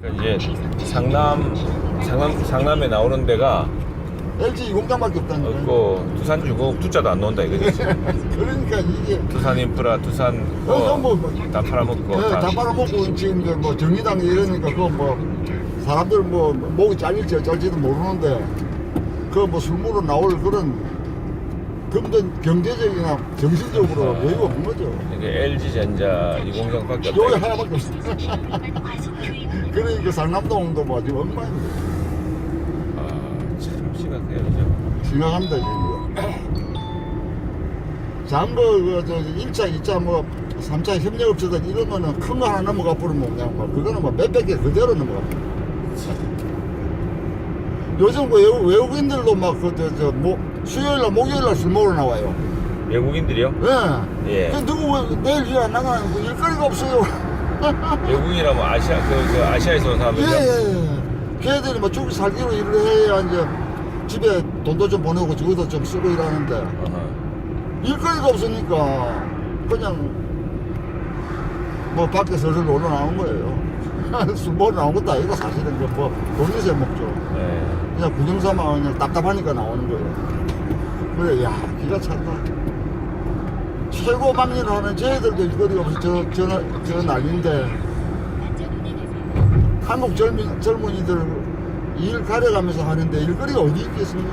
그러니까 이제 상남 상남 상남에 나오는 데가 LG 공장밖에 없다는 거예요. 없고 두산 중국 투자도 안 나온다 이거지. 그러니까 이게 두산 인프라, 두산 그거 뭐, 뭐 다 팔아먹고 네, 다. 다 빨아먹고 지금 그뭐 정의당 이러니까 그거 뭐 사람들 뭐 목이 잘릴지 어쩔지도 모르는데 그 뭐 술무로 나올 그런 금전 경제적이나 정신적으로 아. 여유가 없는 거죠. 이게 LG 전자 이 공장밖에 여기 없다. 하나밖에 없어. 그러니까 상남동도 뭐 지금 엉망입니다. 아참 심각해요, 그죠? 심각합니다 지금. 장거 그 저 1차, 2차 뭐 3차 협력업체들 이런 거는 큰 거 하나 넘어가 버리면 그냥 뭐 그거는 뭐 몇백 개 그대로 넘어가 버려. 요즘 그 외국, 외국인들도 막 그저뭐 수요일날 목요일날 술 먹으러 나와요. 외국인들이요? 예. 예. 그 누구 왜 내일 일 안 나가는 그 일거리가 없어요. 외국인이라면 아시아 그, 그 아시아에서 온 예, 사람들이요. 예, 예. 걔들이 뭐 죽이 살기로 일을 해야 이제 집에 돈도 좀 보내고 저기도 좀 쓰고 일하는데. 일거리가 없으니까 그냥 뭐 밖에 슬슬 놀러 나온 거예요. 술 먹으러 나온 것도 아니고 사실은 그뭐 돈에서 먹죠. 네. 그냥 구경 삼아 그냥 답답하니까 나오는 거예요. 그래, 야, 기가 찼다. 최고 방일을 하는 저희들도 일거리가 없어 저, 저, 저 난리인데 한국 젊은, 젊은이들 일 가려가면서 하는데 일거리가 어디 있겠습니까?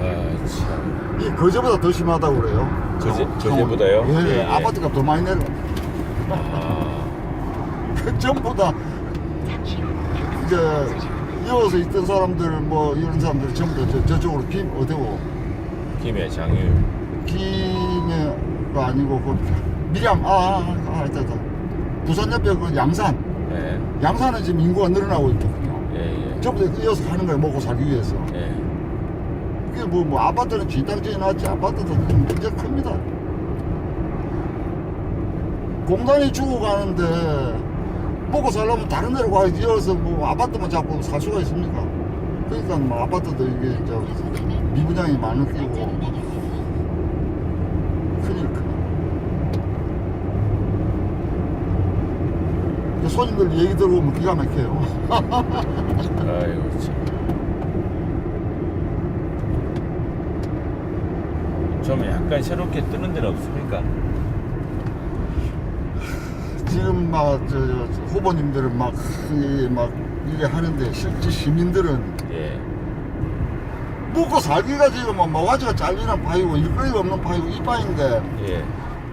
아 참. 이 거제보다 더 심하다고 그래요. 거제-. 거제보다요? 예, 예, 예. 아파트가 더 많이 내려. 아. 그 전부 다 이제 이어서 있던 사람들 뭐 이런 사람들 전부 다 저, 저쪽으로 김 어디고 김해 장유. 김해가 아니고 그 밀양 아, 아, 아 있다 있다 부산 옆에 그 양산 네. 양산은 지금 인구가 늘어나고 있거든요. 예, 예. 전부 다 이어서 하는 거예요 먹고 살기 위해서. 예. 그게 뭐, 뭐 아파트는 진땅지에 나왔지 아파트도 좀 문제 큽니다. 공단이 죽어가는데 먹고 살려면 다른 데로 가야지 이어서 뭐 아파트만 잡고 살 수가 있습니까? 그러니까 뭐 아파트도 이게 저 미분양이 많을 끼고 큰일 크. 손님들 얘기 들어보면 기가 막혀요. 아이고 참. 좀 약간 새롭게 뜨는 데는 없습니까? 지금 막 저, 저 후보님들은 막, 이, 막 이래 하는데 실제 시민들은 예. 먹고 살기가 지금 뭐 모가지가 잘리는 파이고 일거리가 없는 파이고 이 파인데 예.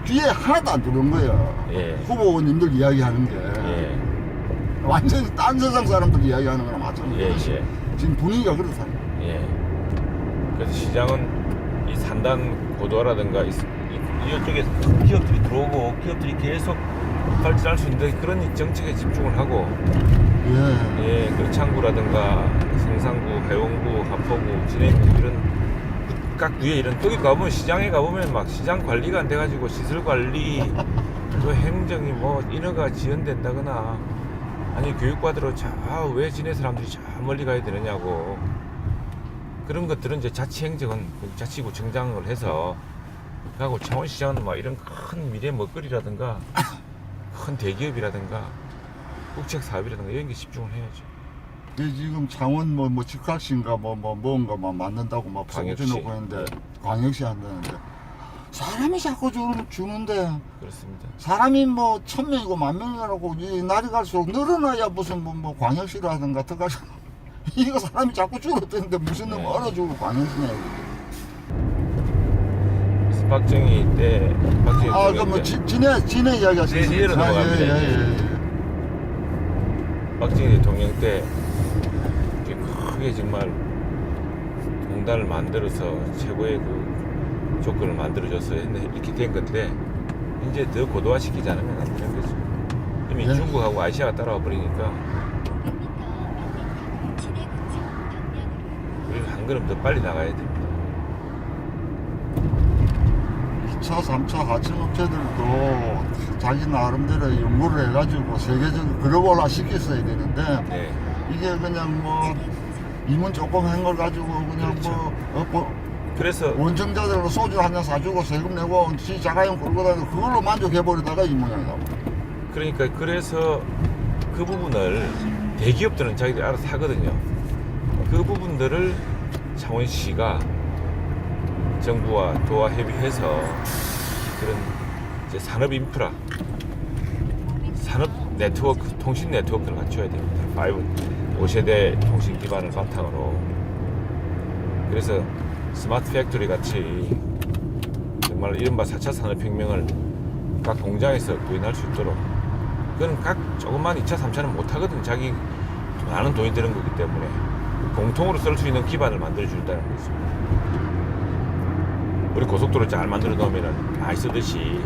귀에 하나도 안 들어온 거예요. 예. 후보님들 이야기하는 게 예. 완전히 딴 세상 사람들 이야기하는 거랑 예. 마찬가지. 예. 지금 분위기가 그렇다. 예. 그래서 시장은 이 산단 고도화라든가 이, 이, 이쪽에 기업들이 들어오고 기업들이 계속 발전할 수 있는데 그런 정책에 집중을 하고 예. 예, 그 창구라든가 성산구, 해운구, 하포구, 진해구 이런 각 위에 이런 거기 가보면 시장에 가보면 막 시장 관리가 안 돼가지고 시설 관리 그 행정이 뭐 인허가 지연된다거나 아니 교육받으러 자왜 진해 사람들이 저 멀리 가야 되느냐고 그런 것들은 이제 자치행정은 그 자치구 정장을 해서 하고 창원시장은 막 이런 큰 미래 먹거리라든가 큰 대기업이라든가 국책 사업이라든가 이런 게 집중을 해야죠. 이 지금 창원 뭐, 뭐 직각신가 뭐, 뭐 뭔가 막 만든다고 막 광역시. 파고쳐놓고 있는데 광역시 한다는데 사람이 자꾸 주, 주는데 그렇습니다. 사람이 뭐 천 명이고 만 명이라고 이 날이 갈수록 늘어나야 무슨 뭐, 뭐 광역시라든가 특가시 이거 사람이 자꾸 줄어드는데 무슨 놈 네. 얼어 죽고 광역시냐 이거. 박정희 때 박정희 아 대통령 그뭐 때 진해 진해 이야기 네, 하시죠 진해로 넘어갑니다, 예, 예, 이제. 예. 박정희 대통령 때 이렇게 크게 정말 공단을 만들어서 최고의 그 조건을 만들어줘서 이렇게 된 건데 이제 더 고도화 시키지 않으면 안 되는 거죠. 이미 네. 중국하고 아시아가 따라와 버리니까 우리는 한 걸음 더 빨리 나가야 됩니다. 2차, 3차 하청 업체들도 자기 나름대로 연구를 해가지고 세계적으로 글로벌화 시켰어야 되는데 네, 이게 그냥 뭐 이문 조금 한 걸 가지고 그냥 그렇죠. 뭐 어, 뭐 그래서 원청자들로 소주 한 잔 사주고 세금 내고 지 자가용 끌고 다니고 그걸로 만족해 버리다가 이 모양이다. 그러니까 그래서 그 부분을 대기업들은 자기들이 알아서 하거든요. 그 부분들을 창원시가 정부와 도와 협의해서 그런 이제 산업 인프라, 산업 네트워크, 통신 네트워크를 갖춰야 됩니다. 5, 5세대 통신 기반을 바탕으로. 그래서 스마트 팩토리 같이 정말 이른바 4차 산업혁명을 각 공장에서 구현할 수 있도록 그건 각 조금만 2차, 3차는 못 하거든. 자기 많은 돈이 드는 거기 때문에 공통으로 쓸 수 있는 기반을 만들어 준다는 거죠. 우리 고속도로 잘 만들어 놓으면 많이 쓰듯이